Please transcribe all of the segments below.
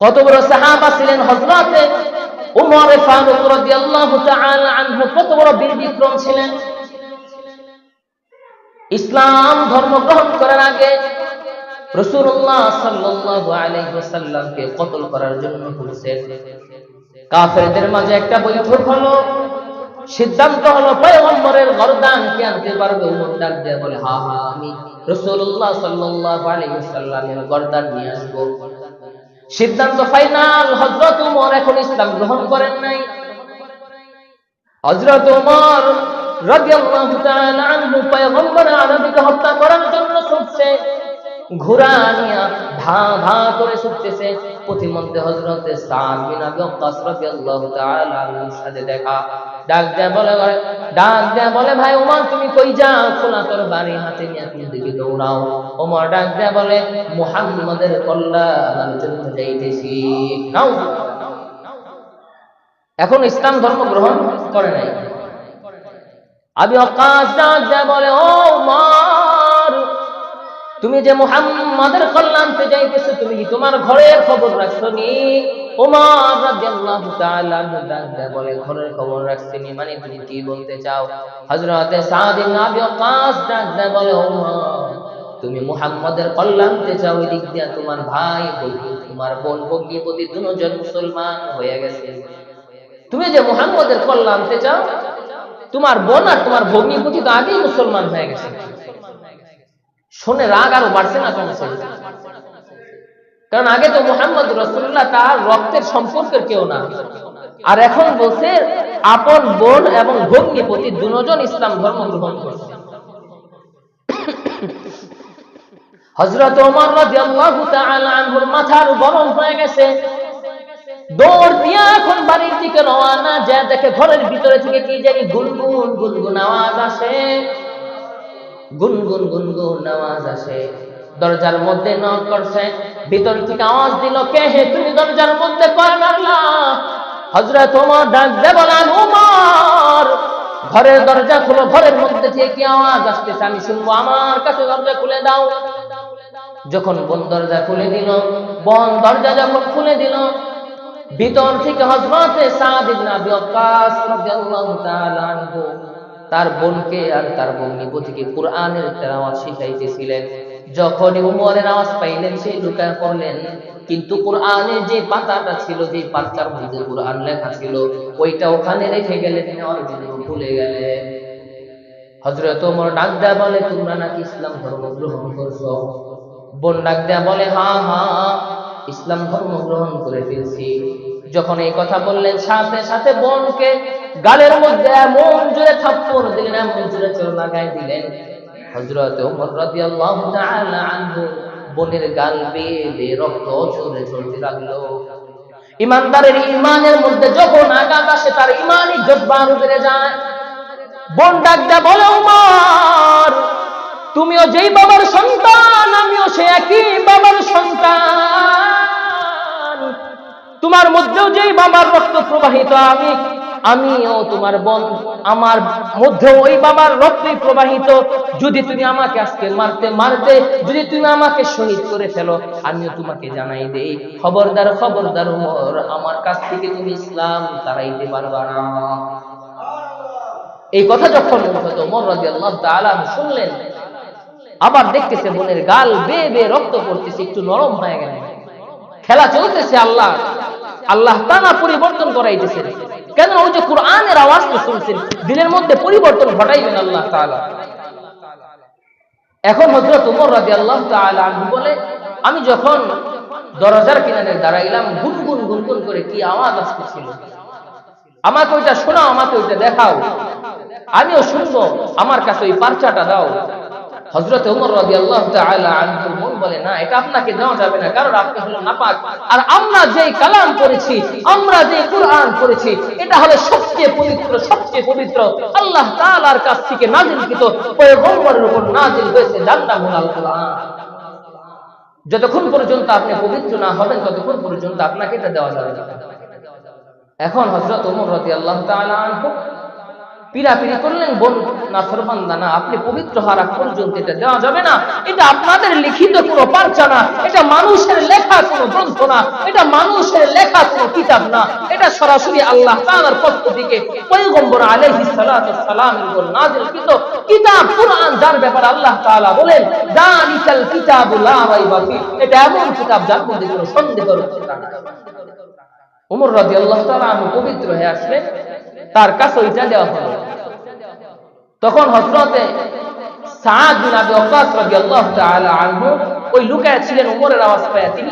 কত বড় সাহাবা ছিলেন? হযরতে উমর ফারুক রাদিয়াল্লাহু তাআলা আনহু কত বড় বীর বিক্রম ছিলেন? ইসলাম ধর্ম গ্রহণ করার আগে রাসূলুল্লাহ সাল্লাল্লাহু আলাইহি ওয়াসাল্লামকে কতল করার জন্য বলেছেন। কাফেরদের মাঝে একটা বৈঠক হলো, সিদ্ধান্ত হলো পয়গম্বরের গর্দান কে আনতে পারবে উমর ডাক দিয়ে বলে, হা হা, আমি রাসূলুল্লাহ সাল্লাল্লাহু আলাইহি ওয়াসাল্লামের গর্দান নিয়ে আসব। সিদ্ধান্ত ফাইনাল হজরত উমর এখন ইসলাম গ্রহণ করেন নাই। হজরত উমর রাদিয়াল্লাহু তাআলা আনহু পয়গম্বর আরবিকে হত্যা করার জন্য ছুটছে। নিয়ে ধা ধা করে হযরত সাদ বিন আবি ওয়াক্কাস রাদিয়াল্লাহু তাআলা সাথে দেখা। ডাক দেয়া বলে ডাক দেয়া বলে ভাই ওমর তুমি কই খোলা তোর বাড়ি হাতে নিয়ে কোন দিকে দৌড়াও। ওমর ডাক দেয়া বলে জন্য যাইতেছি। নাও। এখন ইসলাম ধর্ম গ্রহণ করে নাই। আবি ওয়াক্কাস ডাক দেয়া বলে, ও উমর! তুমি যে মুহাম্মাদের কল্যাণতে যাইতেছো, তুমি কি তোমার ঘরের খবর রাখছো নি রাদিয়াল্লাহু তাআলা বলে, ঘরের খবর রাখছি নি মানে তুমি কি বলতে চাও? হযরতে সাদ ইবনে আবি বলে তুমি মুহাম্মাদের কল্যাণতে চাও দিক দিয়া তোমার ভাই তোমার বোন ভগ্নিপতি দুজন মুসলমান হয়ে গেছে। তুমি যে মুহাম্মাদের কল্যাণতে চাও, তোমার বোন আর তোমার ভগ্নিপতি তো আগেই মুসলমান হয়ে গেছে। শুনে, রাগ আরও বাড়ছে না কমছে কারণ আগে তো মোহাম্মদ রসুল্লাহ তার রক্তের সম্পর্কের কেউ না। আর এখন বলছে, আপন বোন এবং ভগ্নিপতি দুজন ইসলাম ধর্ম গ্রহণ করছে। হজরত ওমর মাথার গরম হয়ে গেছে। দৌড় দিয়া এখন বাড়ির দিকে রওনা, যা দেখে ঘরের ভিতরে থেকে কি জানি গুনগুন গুনগুন আওয়াজ আসে। গুনগুন গুনগুন আওয়াজ আসে। দরজার মধ্যে নক করছে। ভিতর থেকে আওয়াজ দিল, কে হে তুমি? দরজার মধ্যে কয় মারলা হযরত ওমর ডাক দে বলেন ওমর! ঘরের দরজা খুলো, ঘরের মধ্যে থেকে কি আওয়াজ আসতেছে। আমি শুনব, আমার কাছে দরজা খুলে দাও। যখন বোন দরজা খুলে দিল, বোন দরজা যখন খুলে দিল, ভিতর থেকে হযরতে সাদ ইবনে আবি ওয়াক্কাস রাদিয়াল্লাহু তাআলা আনহু তার বোনকে আর তার ভগ্নিপতিকে কোরআনের তেলাওয়াত শিখাইতেছিলেন। যখন উমরের আওয়াজ পাইলেন, সে লুকায় পড়লেন। কিন্তু কোরআনের যে পাতাটা ছিল যে পাতার মধ্যে কোরআন লেখা ছিল, ওইটা ওখানে রেখে গেলেন নেওয়ার জন্য ভুলে গেলেন। হজরত ওমর ডাক দেয়া বলে, তোমরা নাকি ইসলাম ধর্ম গ্রহণ করছ? বোন ডাক দেয়া বলে, হা হা, ইসলাম ধর্ম গ্রহণ করে ফেলছি। যখন এই কথা বললেন, সাথে সাথে বোনকে গালের মধ্যে এমন জোরে থাপ্পড় দিলেন, এমন জোরে চোর লাগাই দিলেন। হযরত ওমর রাদিয়াল্লাহু তাআলা আনহু বোনের গাল বেয়ে রক্ত ঝরে ঝরতে লাগল। ইমানদারের ইমানের মধ্যে যখন আঘাত আসে, তার ইমানই জজ্বা আরও বেড়ে যায়। বোন ডাক দেয়া, বলে উমর তুমিও যেই বাবার সন্তান, আমিও সে একই বাবার সন্তান। তোমার মধ্যেও যেই বাবার রক্ত প্রবাহিত, আমি আমিও তোমার বোন, আমার মধ্যে ওই বাবার রক্তই প্রবাহিত। যদি তুমি আমাকে আজকে মারতে মারতে, যদি তুমি আমাকে শহীদ করে ফেলো, আমিও তোমাকে জানাই দেই। খবরদার খবরদার উমর, আমার কাছ থেকে তুমি ইসলাম তারাইতে পারবা না। এই কথা যখন ওমর রাদিয়াল্লাহু তাআলা শুনলেন, আবার দেখতেছে বোনের গাল বেয়ে বেয়ে রক্ত পড়তেছে, একটু নরম হয়ে গেল খেলা চলতেছে আল্লাহ আল্লাহ তানা পরিবর্তন করাইতেছেন কেন ওই যে কোরআনের আওয়াজ তো শুনছেন? দিলের মধ্যে পরিবর্তন ঘটাইবেন আল্লাহ এখন ওমর রাদিয়াল্লাহু তাআলা আনহু বলে, আমি যখন দরজার কিনারে দাঁড়াইলাম, গুনগুন গুনগুন করে কি আওয়াজ আসতেছিল? আমাকে ওইটা শোনাও, আমাকে ওইটা দেখাও। আমিও শুনব, আমার কাছে ওই পার্চাটা দাও। আনহুর মন বলে, না, এটা আপনাকে দেওয়া যাবে না, কারণ আপনি নাপাক। আর আমরা কালাম পড়েছি আমরা পড়েছি এটা হলো সবচেয়ে পবিত্র সবচেয়ে পবিত্র। আল্লাহ তাআলার কাছ থেকে পয়গম্বরের উপর হয়েছে জান্নাতুল যতক্ষণ পর্যন্ত আপনি পবিত্র না হবেন, ততক্ষণ পর্যন্ত আপনাকে এটা দেওয়া যাবে না। এখন হযরত ওমর রাদিয়াল্লাহু তাআলা আনহু পিরাপিরি করলেন বোন না ফরমান্দা না, আপনি পবিত্র হারা পর্যন্ত এটা দেওয়া যাবে না। এটা আপনাদের লিখিত কোনো পারচা না এটা মানুষের লেখা কোনো গ্রন্থ না, এটা মানুষের লেখা কোনো কিতাব না। এটা সরাসরি আল্লাহ তাআলার পক্ষ থেকে পয়গম্বর আলাইহিস সালাতু সালামের উপর নাযিলকৃত কিতাব, কুরআন, যার ব্যাপারে আল্লাহ তাআলা বলেন, যালিকাল কিতাবু লা রাইবা ফি এটা এমন কিতাব যার মধ্যে কোনো সন্দেহের কথা নাই উমর রাদিয়াল্লাহু তাআলা পবিত্র হয়ে আসলেন। তার কাছে ওইটা দেওয়া হলো। তখন হজরতে তিনি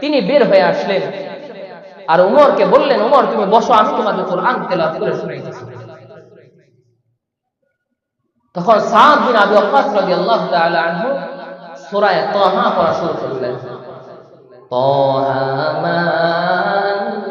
তিনি বের হয়ে আসলেন। আর উমরকে বললেন, উমর, তুমি বসো, আমি তোমাকে কোরআন করে তখন সাত দিন আবু আনহু সোরায় তহা পড়া শুরু করলেন।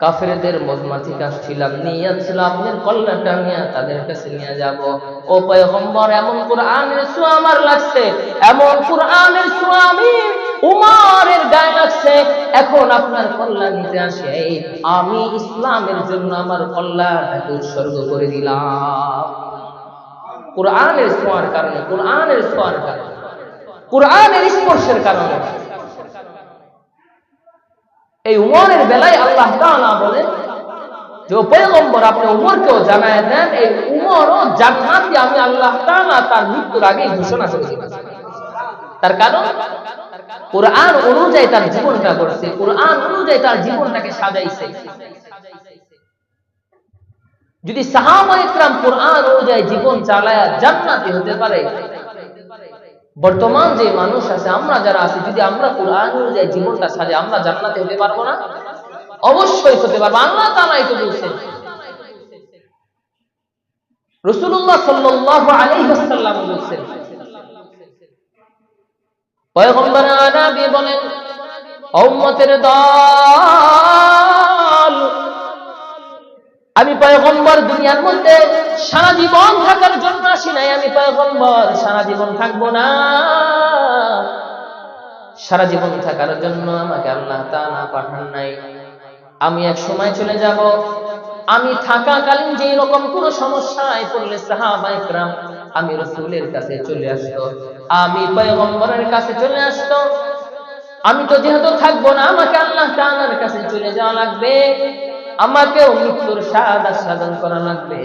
কাফেরদের মজমাতি কাজ ছিলাম নিয়ে ছিল আপনার কল্যাণটা নিয়ে তাদের কাছে নিয়ে যাব। ও পয়গম্বর, এমন কোরআনের ছোঁয়া আমার লাগছে, এমন কোরআনের ছোঁয়া আমি উমারের গায়ে লাগছে। এখন আপনার কল্যাণ নিতে আসে, আমি ইসলামের জন্য আমার কল্যাণটাকে উৎসর্গ করে দিলাম। কোরআনের ছোঁয়ার কারণে, কোরআনের ছোঁয়ার কারণে, কোরআনের স্পর্শের কারণে। এই উমরের বেলায় আল্লাহ তাআলা বলেন, যে ও পয়গম্বর, আপনি উমরকেও জানায় দেন, এই উমরও জান্নাতি আমি আল্লাহ তাআলা তার মৃত্যুর আগে ঘোষণা করে দিয়েছি তার কারণ, কোরআন অনুযায়ী তার জীবনটা করছে কোরআন অনুযায়ী তার জীবনটাকে সাজাইছে। যদি সাহাবা ইকরাম কোরআন অনুযায়ী জীবন চালায় জান্নাতি হতে পারে বর্তমান যে মানুষ আছে, আমরা যারা আছি, যদি আমরা কোরআন অনুযায়ী জীবনটা সাজে আমরা জান্নাতে হতে পারব না? অবশ্যই হতে পারব। আল্লাহ তালাই তো বলছেন রসুল্লাহ সাল্লাহ আলাইহাল্লাম বলছেন পয়গম্বর আনাবি বলেন, উম্মতের দল আমি পয়গম্বর দুনিয়ার মধ্যে সারা জীবন থাকার জন্য আসি নাই, আমি পয়গম্বর, সারা জীবন থাকব না। সারা জীবন থাকার জন্য আমাকে আল্লাহ তাআলা পাঠান নাই। আমি এক সময় চলে যাব, আমি থাকাকালীন যে রকম কোন সমস্যায় পড়লে সাহাবা ইকরাম আমি রসুলের কাছে চলে আসতো, আমি পয়গম্বরের কাছে চলে আসতো। আমি তো যেহেতু থাকব না, আমাকে আল্লাহ তাআলার কাছে চলে যাওয়া লাগবে। আমাকেও মৃত্যুর স্বাদ আস্বাদন করা লাগবে।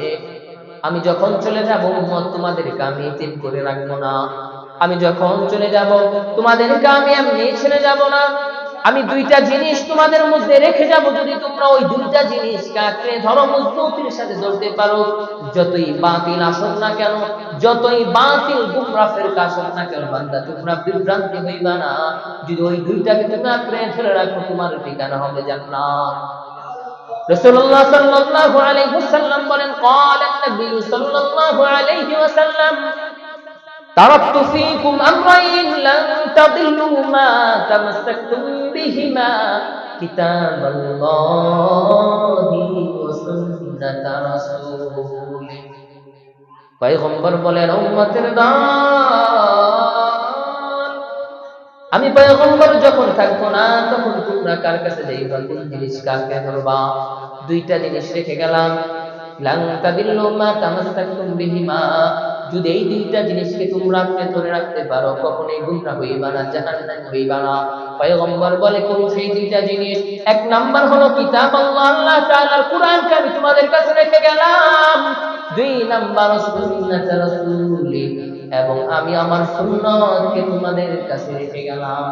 আমি যখন চলে যাব, উম্মত তোমাদেরকে আমি ইতিম করে রাখব না। আমি যখন চলে যাব, তোমাদেরকে আমি এমনি ছেড়ে যাব না। আমি দুইটা জিনিস তোমাদের মধ্যে রেখে যাব, যদি তোমরা ওই দুইটা জিনিস কাকে ধরো, মজবুতির সাথে ধরতে পারো। যতই বাতিল আসুক না কেন, যতই বাতিল গুমরা ফেরকা আসুক না কেন, বান্দা তোমরা বিভ্রান্তি হইবা না। যদি ওই দুইটাকে তুমি আঁকড়ে ধরে রাখো, তোমার ঠিকানা হবে জান্নাত। রাসূলুল্লাহ সাল্লাল্লাহু আলাইহি ওয়াসাল্লাম বলেন قال النبي صلى الله عليه وسلم تركت فيكم أمرين لن تضلوا ما تمسكتم بهما كتاب الله وسنة رسوله পয়গম্বর বলেন উম্মতের দান আমি পয়গম্বর যখন থাকব না, তখন তোমরা কার কাছে যাইবা কোন জিনিস কাকে ধরবা দুইটা জিনিস রেখে গেলাম। যদি এই দুইটা জিনিসকে তোমরা আপনি ধরে রাখতে পারো, কখনোই গুমরা হইবা না, জাহান্নাম হইবা না। পয়গম্বর বলে, কোন সেই দুইটা জিনিস? এক নাম্বার হলো কিতাব আল্লাহ আল্লাহ তাআলার আমি তোমাদের কাছে রেখে গেলাম। দুই নাম্বার এবং আমি আমার সুন্নতকে তোমাদের কাছে রেখে গেলাম।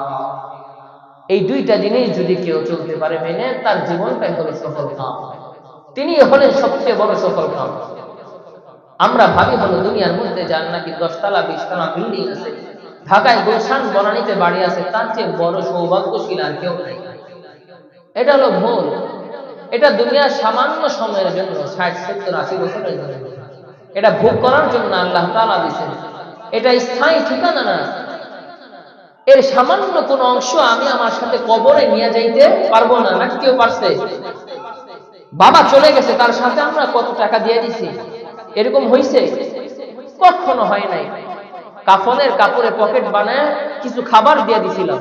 এই দুইটা জিনিস যদি কেউ চলতে পারে মেনে, তার জীবনটাই হলো সফল কাম তিনি হলেন সবচেয়ে বড় সফল কাম আমরা ভাবি হলো, দুনিয়ার মধ্যে যার নাকি দশতলা, বিশতলা বিল্ডিং আছে, ঢাকায় গুলশান বনানীতে বাড়ি আছে, তার চেয়ে বড় সৌভাগ্যশীল আর কেউ নাই। এটা হলো ভুল। এটা দুনিয়ার সামান্য সময়ের জন্য, ষাট, সত্তর, আশি বছরের জন্য। এটা ভোগ করার জন্য আল্লাহ তালা দিছেন এটা স্থায়ী ঠিকানা না। এর সামান্য কোন অংশ আমি আমার সাথে কবরে নিয়ে যাইতে পারব না নাকি কেউ পারছে। বাবা চলে গেছে, তার সাথে আমরা কত টাকা দিয়ে দিছি? এরকম হইছে? কখনো হয় নাই। কাফনের কাপড়ে পকেট বানায় কিছু খাবার দিয়ে দিছিলাম।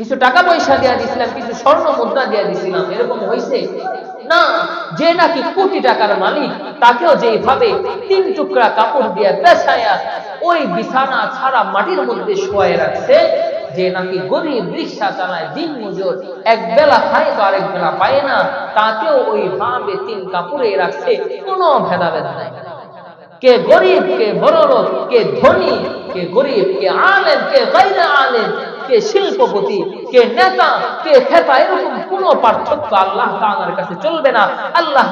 কিছু টাকা পয়সা দিয়ে দিছিলাম, কিছু স্বর্ণ মুদ্রা দিয়ে দিছিলাম, এরকম হয়েছে না, যে নাকি কোটি টাকার মালিক, তাকেও যেভাবে তিন টুকরা কাপড় দিয়ে পেছায়া ওই বিছানা ছাড়া মাটির মধ্যে শোয়াই রাখছে, যে নাকি গরিব রিক্সা চালায়, দিন মজুর, এক বেলা খায় তো আরেক বেলা পায় না, তাকেও ওই ভাবে তিন কাপড়ে রাখছে, কোনো ভেদাভেদ নাই। কে গরিব, কে বড় কে ধনী, কে গরিব, কে আলেম, কে গাইরে আলেম কে শিল্পপতি কে নেতা, কে খেতা, এরকম কোন পার্থক্য আল্লাহ কাছে চলবে না। আল্লাহ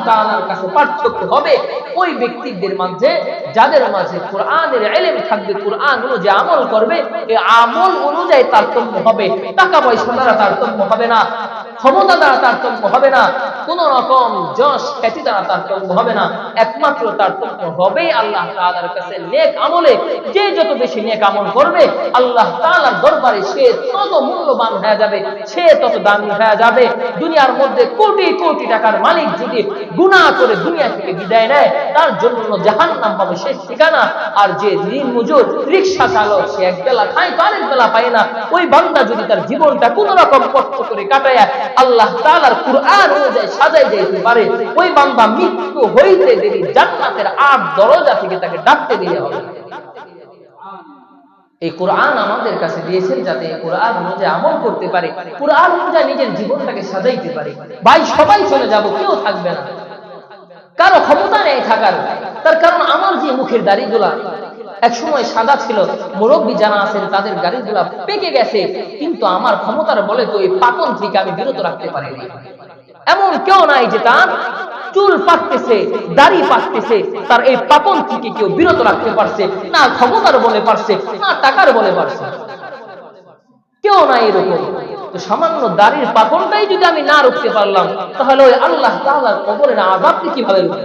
কাছে পার্থক্য হবে ওই ব্যক্তিদের মাঝে, যাদের মাঝে কোরআনের থাকবে, কোরআন আমল করবে এই আমল অনুযায়ী তারতম্য হবে। টাকা পয়সা দ্বারা তারতম্য হবে না, ক্ষমতা দ্বারা তারতম্য হবে না, কোন রকম যশ খ্যাতি দ্বারা তারতম্য হবে না। একমাত্র তারতম্য হবে আল্লাহ কাছে নেক আমলে। যে যত বেশি নেক আমল করবে, আল্লাহ তাআলার দরবারে সে তত মূল্যবান হয়ে যাবে, সে তত দামি হয়ে যাবে। দুনিয়ার মধ্যে কোটি কোটি টাকার মালিক যদি গুনাহ করে দুনিয়া থেকে বিদায় নেয়, তার জন্য জাহান্নাম হবে শেষ ঠিকানা। আর যে দিন মজুর রিক্সা চালক, সে এক বেলা খায় তো আরেক বেলা পায় না। ওই বান্দা যদি তার জীবনটা কোন রকম কষ্ট করে কাটায়, আল্লাহ তাআলার কুরআন অনুযায়ী সাজাই যাইতে পারে। ওই বান্দা মৃত্যু হইতে দেরি জান্নাতের আট দরজা থেকে তাকে ডাকতে দিয়ে হবে। এই কোরআন আমাদের কাছে দিয়েছেন যাতে কোরআন অনুযায়ী আমল করতে পারে, কোরআন অনুযায়ী নিজের জীবনটাকে সাজাইতে পারে। ভাই, সবাই চলে যাব, কেউ থাকবে না। কারও ক্ষমতা নেই থাকার, তার কারণ আমার যে মুখের দাড়িগুলা এক সময় সাদা ছিল, মুরব্বী যারা আছেন তাদের গাড়িগুলা পেকে গেছে, কিন্তু আমার ক্ষমতার বলে তো এই পাতন থেকে আমি বিরত রাখতে পারিনি। এমন কেউ নাই যে তার চুল পাকতেছে, দাড়ি পাকতেছে, তার এই পাপন থেকে কেউ বিরত রাখতে পারছে, না ক্ষমতার বলে পারছে, না টাকার বলে পারছে। কেউ না এরকম। তো সামান্য দাড়ির পাকনটাই যদি আমি না রুখতে পারলাম, তাহলে ওই আল্লাহ তাহলে কবরের আযাবকে কীভাবে রুখতে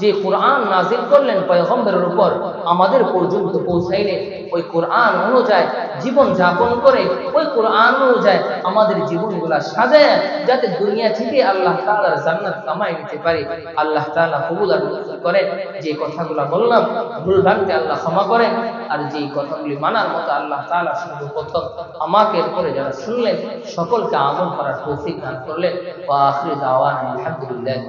যে কোরআন নাজিল করলেন পয়গম্বরের উপর, আমাদের পর্যন্ত পৌঁছাইলে ওই কোরআন অনুযায়ী জীবন যাপন করে, ওই কোরআন অনুযায়ী আমাদের জীবনগুলা সাজায়, যাতে দুনিয়া থেকে আল্লাহ তাআলার জান্নাত কামাই নিতে পারি। আল্লাহ তাআলা কবুল আর করেন। যে কথাগুলো বললাম, ভুল ভ্রান্তি আল্লাহ ক্ষমা করেন। আর যে কথাগুলি মানার মতো আল্লাহ তাআলা সর্বপ্রথম আমাকে এরপরে যারা শুনলেন, সকলকে আমল করার তৌফিক দান করলেন। ওয়া আখির দাওয়ানা আলহামদুলিল্লাহি